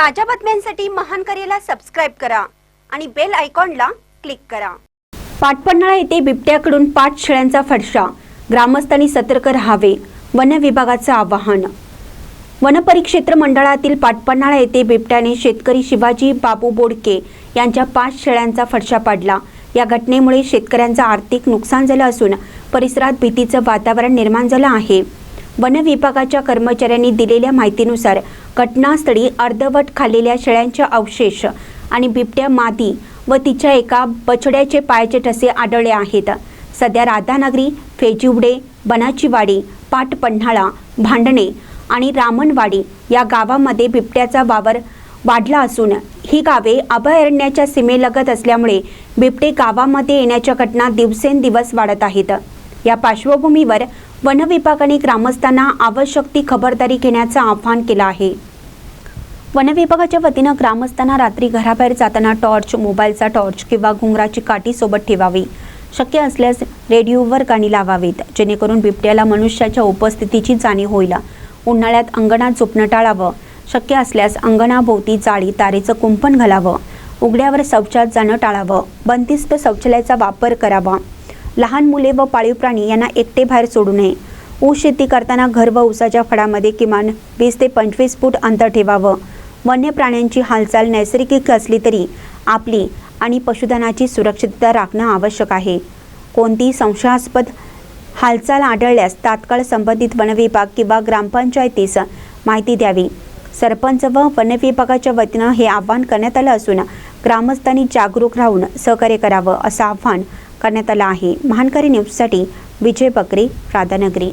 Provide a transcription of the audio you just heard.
ताज्या बातम्यांसाठी महान करेला सबस्क्राईब करा आणि बेल आयकॉनला क्लिक करा. पाटपन्हाळा येथे बिबट्याकडून पाच शेळ्यांचा फडशा. ग्रामस्थांनी सतर्क राहावे वन विभागाचं आवाहन. वनपरिक्षेत्र मंडळातील पाटपन्हाळा येथे बिबट्याने शेतकरी शिवाजी बाबू बोडके यांच्या पाच शेळ्यांचा फडशा पाडला. या घटनेमुळे शेतकऱ्यांचं आर्थिक नुकसान झालं असून परिसरात भीतीचं वातावरण निर्माण झालं आहे. वन विभागाच्या कर्मचाऱ्यांनी दिलेल्या माहितीनुसार घटनास्थळी अर्धवट खाल्लेल्या शेळ्यांचे अवशेष आणि बिबट्या मादी व तिच्या एका बछड्याचे पायाचे ठसे आढळले आहेत. सध्या राधानगरी फेजिवडे बनाचीवाडी पाटपन्हाळा भांडणे आणि रामणवाडी या गावामध्ये बिबट्याचा वावर वाढला असून ही गावे अभयारण्याच्या सीमेलगत असल्यामुळे बिबटे गावामध्ये येण्याच्या घटना दिवसेंदिवस वाढत आहेत. या पार्श्वभूमीवर वनविभागाने ग्रामस्थांना आवश्यक ती खबरदारी घेण्याचं आवाहन केलं आहे. वनविभागाच्या वतीनं ग्रामस्थांना रात्री घराबाहेर जाताना टॉर्च मोबाईलचा टॉर्च किंवा घुंगराची काठी सोबत ठेवावी. शक्य असल्यास रेडिओवर गाणी लावावीत जेणेकरून बिबट्याला मनुष्याच्या उपस्थितीची जाणीव होईल. उन्हाळ्यात अंगणात झोपणं टाळावं. शक्य असल्यास अंगणाभोवती जाळी तारेचं कुंपण घालावं. उघड्यावर शौचात जाणं टाळावं. बंदिस्त शौचालयाचा वापर करावा. लहान मुले व पाळीव प्राणी यांना एकटे बाहेर सोडू नये. ऊस शेती करताना घर व ऊसाच्या फळामध्ये किमान वीस ते पंचवीस फूट अंतर ठेवावं. वन्य प्राण्यांची हालचाल नैसर्गिक असली तरी आपली आणि पशुधनाची सुरक्षितता राखणं आवश्यक आहे. कोणतीही संशयास्पद हालचाल आढळल्यास तात्काळ संबंधित वनविभाग किंवा ग्रामपंचायतीस माहिती द्यावी. सरपंच व वनविभागाच्या वतीनं हे आवाहन करण्यात आलं असून ग्रामस्थांनी जागरूक राहून सहकार्य करावं असं आव्हान करण्यात आला आहे. महानकारी न्यूजसाठी विजय बकरे राधानगरी.